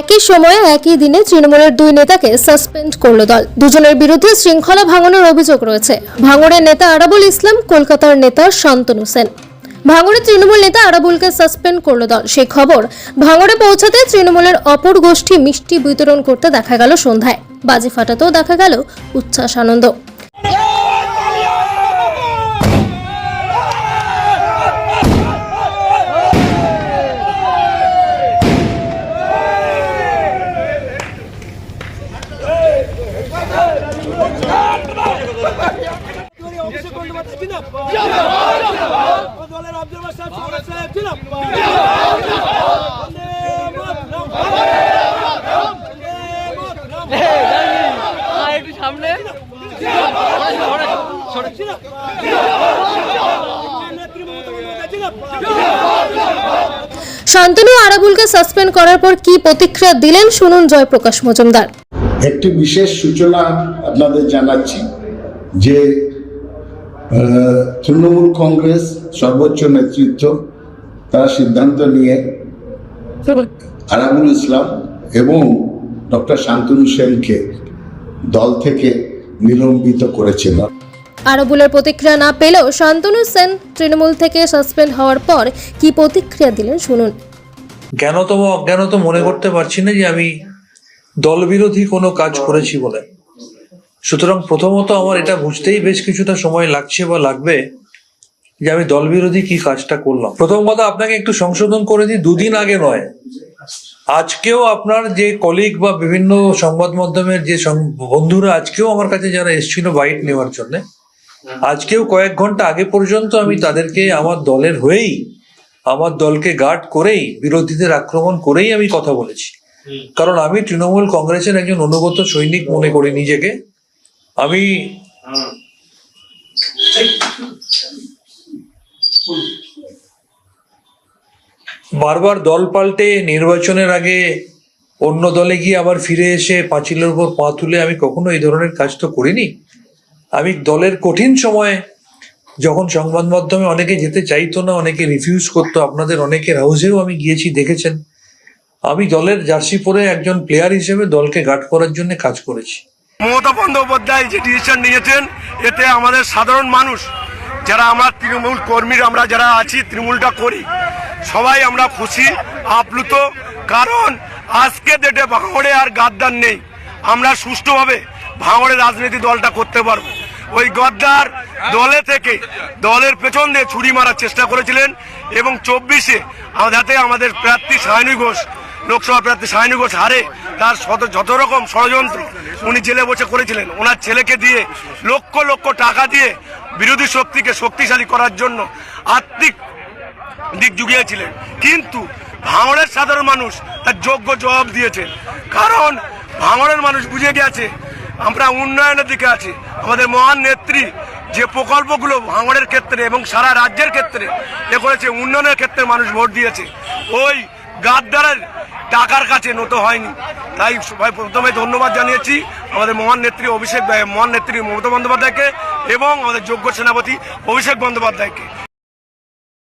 একই সময়ে একই দিনে তৃণমূলের দুই নেতাকে সাসপেন্ড করল দল। দুজনের বিরুদ্ধে শৃঙ্খলা ভাঙনের অভিযোগ রয়েছে। ভাঙড়ের নেতা আরাবুল ইসলাম, কলকাতার নেতা শান্তনু সেন। ভাঙড়ের তৃণমূল নেতা আরাবুলকে সাসপেন্ড করল দল। সেই খবর ভাঙড়ে পৌঁছাতে তৃণমূলের অপর গোষ্ঠী মিষ্টি বিতরণ করতে দেখা গেল সন্ধ্যায়। বাজি ফাটাতেও দেখা গেল উচ্ছ্বাস আনন্দ অভিষেক বন্দ্যোপাধ্যায় জিন্দাবাদ সামনে শান্তনু আরাবুলকে সাসপেন্ড করার পর কি প্রতিক্রিয়া দিলেন? শুনুন জয়প্রকাশ মজুমদার। একটি বিশেষ সূচনা আপনাদের জানাচ্ছি যে তৃণমূল কংগ্রেস সর্বোচ্চ নেতৃত্ব তারা সিদ্ধান্ত নিয়ে আরাবুল ইসলাম এবং ডক্টর শান্তনু সেনকে দল থেকে নিলম্বিত করেছিল। আরাবুলের প্রতিক্রিয়া না পেলেও শান্তনু সেন তৃণমূল থেকে সাসপেন্ড হওয়ার পর কি প্রতিক্রিয়া দিলেন শুনুন। জ্ঞানতম অজ্ঞানত মনে করতে পারছি না যে আমি দলবিরোধী কোনো কাজ করেছি বলে। সুতরাং প্রথমত আমার এটা বুঝতেই বেশ কিছুটা সময় লাগছে বা লাগবে যে আমি দলবিরোধী কি কাজটা করলাম। প্রথম কথা আপনাকে একটু সংশোধন করে দিই, দুদিন আগে নয়। আজকেও আপনার যে কলিগ বা বিভিন্ন সংবাদ মাধ্যমের যে বন্ধুরা আজকেও আমার কাছে যারা এসেছিল বাইট নেওয়ার জন্য, আজকেও কয়েক ঘণ্টা আগে পর্যন্ত আমি তাদেরকে আমার দলের হয়েই, আমার দলকে গার্ড করেই, বিরোধীদের আক্রমণ করেই আমি কথা বলেছি। কারণ আমি তৃণমূল কংগ্রেসের একজন অনুগত সৈনিক মনে করি নিজেকে। আমি বারবার দল পাল্টে নির্বাচনের আগে অন্য দলে গিয়ে আবার ফিরে এসে পাঁচিলের উপর পা তুলে আমি কখনো এই ধরনের কাজ তো করিনি। আমি দলের কঠিন সময়ে যখন সংবাদ মাধ্যমে অনেকে যেতে চাইতো না, অনেকে রিফিউজ করতো, আপনাদের অনেকের হাউসেও আমি গিয়েছি, দেখেছেন। আমি দলের জার্সি পরে একজন প্লেয়ার হিসেবে দলকে গার্ড করার জন্য কাজ করেছি। মমতা বন্দ্যোপাধ্যায় যে ডিসিশন নিয়েছেন, এতে আমাদের সাধারণ মানুষ, যারা আমরা তৃণমূল কর্মীর, আমরা যারা আছি, তৃণমূলটা করি। সবাই আমরা খুশি, আপ্লুত, কারণ আজকে ডেটে ভাঙড়ে আর গাদ্দার নেই। আমরা সুষ্ঠুভাবে ভাঙড়ে রাজনীতি দলটা করতে পারব। ওই গদ্দার দলে থেকে দলের পেছন দিয়ে ছুরি মারার চেষ্টা করেছিলেন এবং চব্বিশে যাতে আমাদের প্রার্থী সায়নী ঘোষ লোকসভা প্রার্থী সায়নী ঘোষ হারে তার যত রকম ষড়যন্ত্র উনি জেলে বসে করেছিলেন। ওনার ছেলেকে দিয়ে লক্ষ লক্ষ টাকা দিয়ে বিরোধী শক্তিকে শক্তিশালী করার জন্য আর্থিক দিক জুগিয়েছিলেন। কিন্তু ভাঙড়ের সাধারণ মানুষ তার যোগ্য জবাব দিয়েছেন কারণ ভাঙড়ের মানুষ বুঝে গেছে, আমরা উন্নয়নের দিকে আছি। আমাদের মহান নেত্রী যে প্রকল্পগুলো ভাঙড়ের ক্ষেত্রে এবং সারা রাজ্যের ক্ষেত্রে এ করেছে, উন্নয়নের ক্ষেত্রে মানুষ ভোট দিয়েছে। ওই গাদ্দারের টাকার কাছে নত হয়নি। তাই সবাই প্রথমে ধন্যবাদ জানিয়েছি আমাদের মহান নেত্রী অভিষেক মহান নেত্রী মমতা বন্দ্যোপাধ্যায়কে এবং আমাদের যোগ্য সেনাপতি অভিষেক বন্দ্যোপাধ্যায়কে।